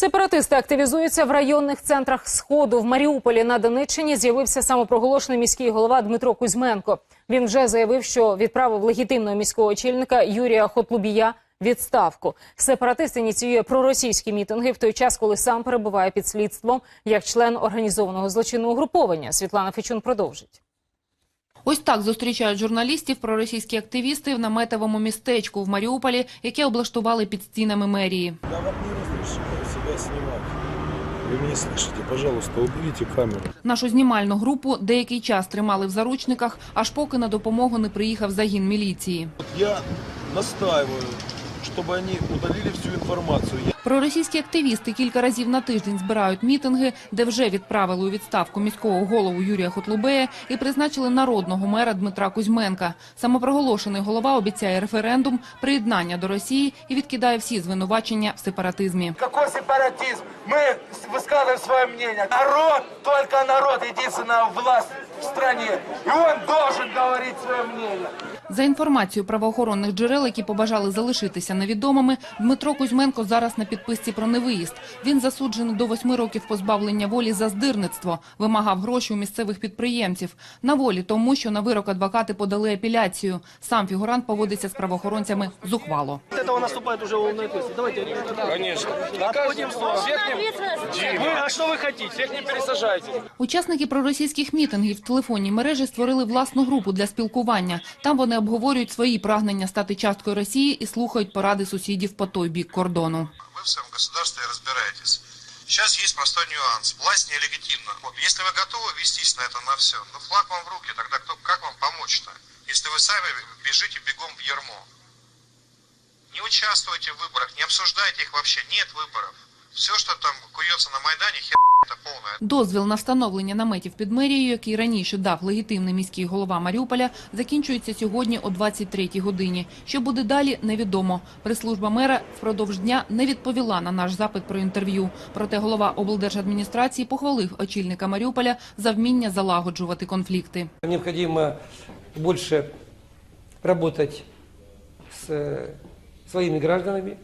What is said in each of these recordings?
Сепаратисти активізуються в районних центрах сходу. В Маріуполі на Донеччині з'явився самопроголошений міський голова Дмитро Кузьменко. Він вже заявив, що відправив легітимного міського очільника Юрія Хотлубія відставку. Сепаратист ініціює проросійські мітинги в той час, коли сам перебуває під слідством як член організованого злочинного груповання. Світлана Фечун продовжить. Ось так зустрічають журналістів проросійські активісти в наметовому містечку в Маріуполі, яке облаштували під стінами мерії. Я вам не разрешаю себя снимать. Вы слышите? Пожалуйста, уберите камеру. Нашу знімальну групу деякий час тримали в заручниках, аж поки на допомогу не приїхав загін міліції. Я настаиваю, чтобы они удалили всю информацию. Я Проросійські активісти кілька разів на тиждень збирають мітинги, де вже відправили у відставку міського голову Юрія Хотлубея і призначили народного мера Дмитра Кузьменка. Самопроголошений голова обіцяє референдум, приєднання до Росії і відкидає всі звинувачення в сепаратизмі. Какой сепаратизм? Мы высказываем свое мнение. Народ, только народ, единственная власть в стране. И он должен говорить свое мнение. За інформацією правоохоронних джерел, які побажали залишитися невідомими, Дмитро Кузьменко зараз на підписці про невиїзд. Він засуджений до восьми років позбавлення волі за здирництво, вимагав гроші у місцевих підприємців. На волі тому, що на вирок адвокати подали апеляцію. Сам фігурант поводиться з правоохоронцями зухвало. От этого наступает уже волна ответственность. Давайте, Конечно. Отходим в сторону. Всех не... Вы, а что вы хотите? Всех не пересажайте. Учасники проросійських мітингів в телефонній мережі створили власну групу для спілкування. Там вони обговорюють свої прагнення стати часткою Росії і слухають поради сусідів по той бік кордону. Вы в своем государстве разбираетесь. Сейчас есть простой нюанс. Власть нелегитимна. Вот, если вы готовы вестись на это на все, ну флаг вам в руки, тогда кто, как вам помочь-то? Если вы сами бежите бегом в ермо. Не участвуйте в выборах, не обсуждайте их вообще, нет выборов. Все, что там куется на Майдане, хер это полное. Дозвіл на встановлення наметів під мерією, який раніше дав легітимний міський голова Маріуполя, закінчується сьогодні о 23-й годині. Що буде далі, невідомо. Прес-служба мера впродовж дня не відповіла на наш запит про інтерв'ю. Проте голова облдержадміністрації похвалив очільника Маріуполя за вміння залагоджувати конфлікти. Необходимо больше работать с э, своими гражданами,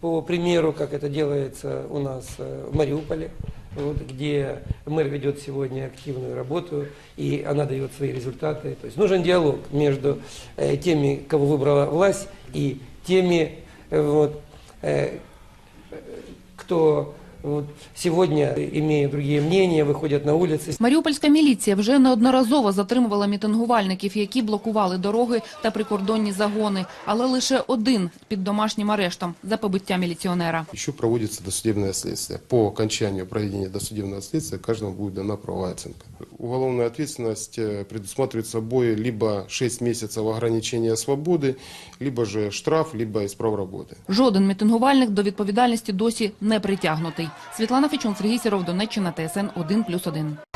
по примеру, как это делается у нас э, в Мариуполе, вот, где мэр ведет сегодня активную работу, и она дает свои результаты. То есть нужен диалог между э, теми, кого выбрала власть, и теми, э, вот, э, кто вот, сегодня, имея другие мнения, выходят на улицы, Маріупольська міліція вже неодноразово затримувала мітингувальників, які блокували дороги та прикордонні загони, але лише один під домашнім арештом за побиття міліціонера. Еще проводится досудебное следствие. По окончанию проведения досудебного следствия каждому будет дана правовая оценка. Уголовная ответственность э, предусматривает собой либо 6 месяцев ограничения свободы, либо же штраф, либо исправ работы. Жоден мітингувальник до відповідальності досі не притягнутий. Світлана Фечун, Сергій Сіров, Донеччина, ТСН 1+,1.